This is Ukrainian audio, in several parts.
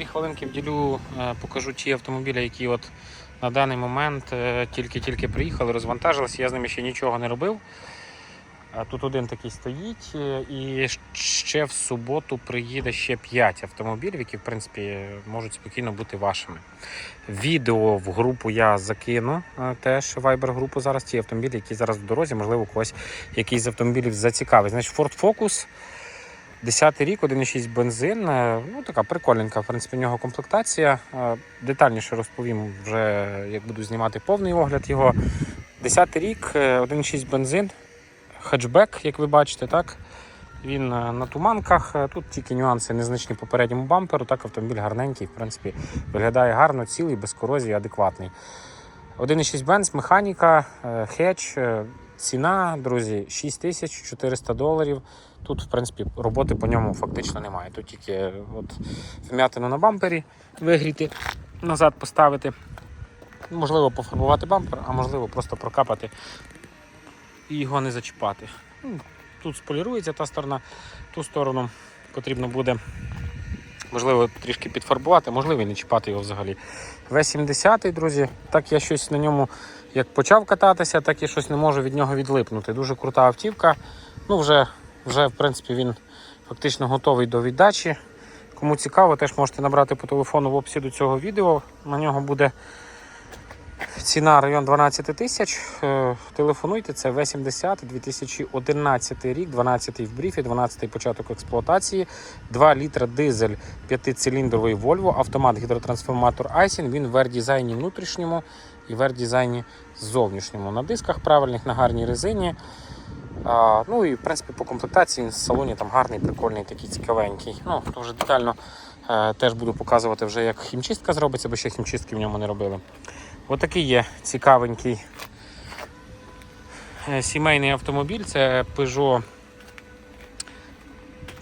дві хвилинки вділю, е, покажу ті автомобілі, які от на даний момент е, тільки-тільки приїхали, розвантажилися. Я з ними ще нічого не робив. Тут один такий стоїть, е, і ще в суботу приїде ще 5 автомобілів, які в принципі можуть спокійно бути вашими. Відео в групу я закину теж Viber групу зараз. Ті автомобілі, які зараз в дорозі, можливо, когось якийсь з автомобілів зацікавить. Значить, Ford Focus. 10 рік, 1,6 бензин. е, Ну, така прикольненька, в принципі, в нього комплектація. Е, Детальніше розповім вже, як буду знімати повний огляд його. 10 рік, е, 1,6 бензин, хетчбек, як ви бачите, так. Він е, на туманках. Е, Тут тільки нюанси незначні по передньому бамперу. Так, автомобіль гарненький, в принципі, виглядає гарно, цілий, без корозії, адекватний. 1,6 бенз, механіка, е, е, Ціна, друзі, 6400 доларів. Тут, в принципі, роботи по ньому фактично немає. Тут тільки е, от, вм'ятину на бампері вигріти, назад поставити. Можливо, пофарбувати бампер, а можливо просто прокапати і його не зачіпати. Ну, Тут сполірується та сторона, ту сторону потрібно буде, можливо, трішки підфарбувати, можливо, і не чіпати його взагалі. В-70, друзі, так я щось на ньому як почав кататися, так і щось не можу від нього відлипнути. Дуже крута автівка. Ну, вже, вже в принципі, він фактично готовий до віддачі. Кому цікаво, теж можете набрати по телефону в описі до цього відео. На нього буде ціна район 12 тисяч. Е, Телефонуйте, це В70 2011 рік, 12-й в бріфі, 12-й початок експлуатації, 2 літра дизель 5-циліндровий Volvo, автомат гідротрансформатор Айсін. Він в R-дизайні внутрішньому і в R-дизайні зовнішньому. На дисках правильних, на гарній резині. А, ну і в принципі по комплектації в салоні там гарний, прикольний, такий цікавенький. Ну, то вже детально е, теж буду показувати, вже як хімчистка зробиться, бо ще хімчистки в ньому не робили. Отакий є цікавенький е, сімейний автомобіль. Це Peugeot.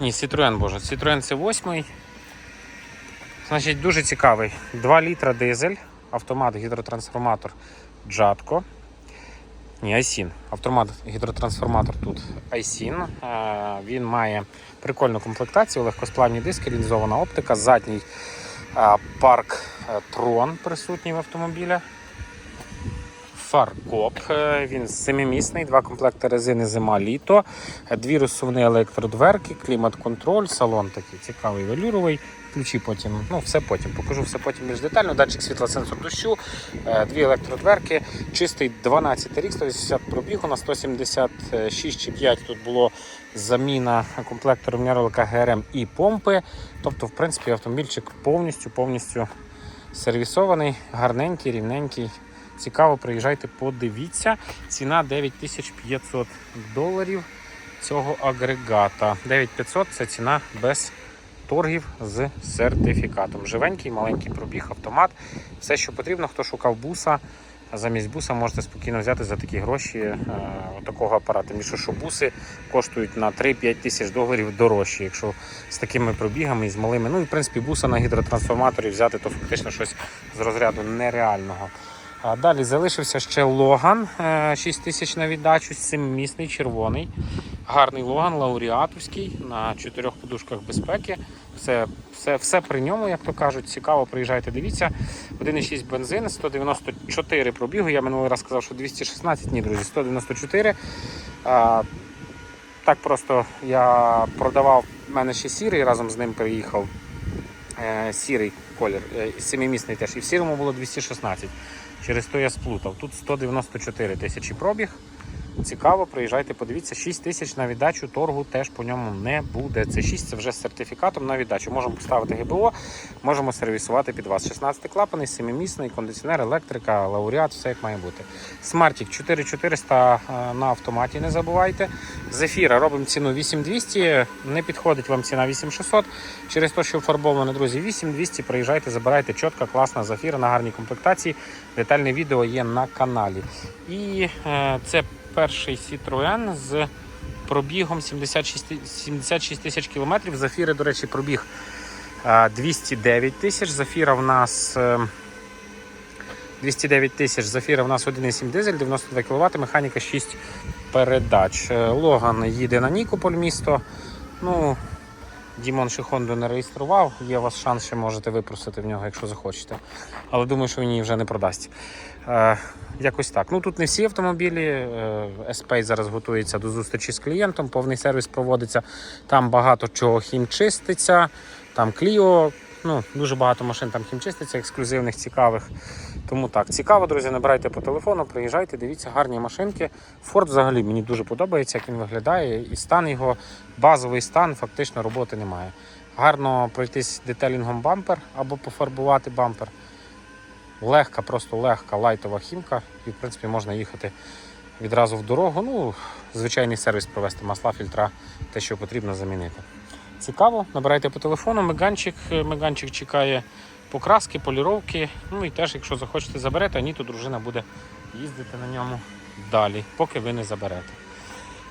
Ні, Citroen, боже. Citroen c 8 Значить, дуже цікавий. 2 літра дизель, автомат гідротрансформатор Jatco. Ні, Айсін. Автомат гідротрансформатор тут Айсін. Е, Він має прикольну комплектацію, легкосплавні диски, лінзована оптика, задній е, парк е, Трон присутній в автомобілі. Фаркоп. Е, Він семимісний, два комплекти резини зима-літо, дві розсувні електродверки, клімат-контроль, салон такий цікавий велюровий. Ключі потім, ну все потім. Покажу все потім більш детально. Датчик світла, сенсор дощу, е, дві електродверки, чистий 12 рік, 180 пробігу на 176 чи 5 тут було заміна комплектора ремняролика ГРМ і помпи. Тобто, в принципі, автомобільчик повністю повністю сервісований, гарненький, рівненький. Цікаво, приїжджайте, подивіться. Ціна 9500 доларів цього агрегата. 9500 це ціна без торгів з сертифікатом. Живенький, маленький пробіг, автомат. Все, що потрібно, хто шукав буса. Замість буса можете спокійно взяти за такі гроші е, такого апарату. Між що буси коштують на 3-5 тисяч доларів дорожче, якщо з такими пробігами і з малими. Ну і в принципі буса на гідротрансформаторі взяти, то фактично щось з розряду нереального. А Далі залишився ще Логан 6 тисяч на віддачу, 7-місний, червоний. Гарний Логан, лауреатовський на чотирьох подушках безпеки. Все, все, все при ньому, як то кажуть. Цікаво, приїжджайте, дивіться. 1,6 бензин, 194 пробігу. Я минулий раз сказав, що 216, ні, друзі, 194. А, так просто я продавав, в мене ще сірий, разом з ним приїхав. Е, сірий колір, е, семимісний теж. І в сірому було 216. Через то я сплутав. Тут 194 тисячі пробіг. Цікаво, приїжджайте, подивіться, 6 тисяч на віддачу торгу теж по ньому не буде. Це 6 це вже з сертифікатом на віддачу. Можемо поставити ГБО, можемо сервісувати під вас. 16 клапаний, 7-місний, кондиціонер, електрика, лауреат, все як має бути. Смартік 4400 е, на автоматі, не забувайте. Зефіра робимо ціну 8200, не підходить вам ціна 8600. Через те, що фарбовано, друзі, 8200, приїжджайте, забирайте чітка, класна зефіра на гарній комплектації. Детальне відео є на каналі. І е, це перший Citroën з пробігом 76 76 тисяч кілометрів. Зафіри, до речі, пробіг е, 209 тисяч. Зафіра в нас е, 209 тисяч. Зафіра в нас 1,7 дизель, 92 кВт, механіка 6 передач. Е, Логан їде на Нікополь місто. Ну, Дімон ще Хонду не реєстрував. Є у вас шанс, ще можете випросити в нього, якщо захочете. Але думаю, що він її вже не продасть. Е, якось так. Ну тут не всі автомобілі. Еспей зараз готується до зустрічі з клієнтом, повний сервіс проводиться. Там багато чого хімчиститься. Там Clio, ну, дуже багато машин там хімчиститься, ексклюзивних, цікавих. Тому так, цікаво, друзі, набирайте по телефону, приїжджайте, дивіться, гарні машинки. Форд взагалі мені дуже подобається, як він виглядає. І стан його, базовий стан, фактично роботи немає. Гарно пройтись детелінгом бампер або пофарбувати бампер. Легка, просто легка лайтова хімка, і в принципі можна їхати відразу в дорогу. Ну, звичайний сервіс провести, масла, фільтра, те, що потрібно замінити. Цікаво, набирайте по телефону. Меганчик, Меганчик чекає покраски, поліровки. Ну і теж, якщо захочете заберете, ані то дружина буде їздити на ньому далі, поки ви не заберете.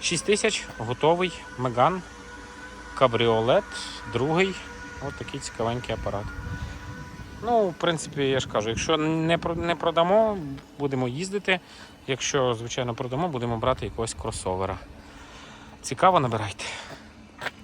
6 тисяч, готовий Меган, кабріолет, другий. Ось такий цікавенький апарат. Ну, в принципі, я ж кажу, якщо не продамо, будемо їздити. Якщо, звичайно, продамо, будемо брати якогось кросовера. Цікаво, набирайте.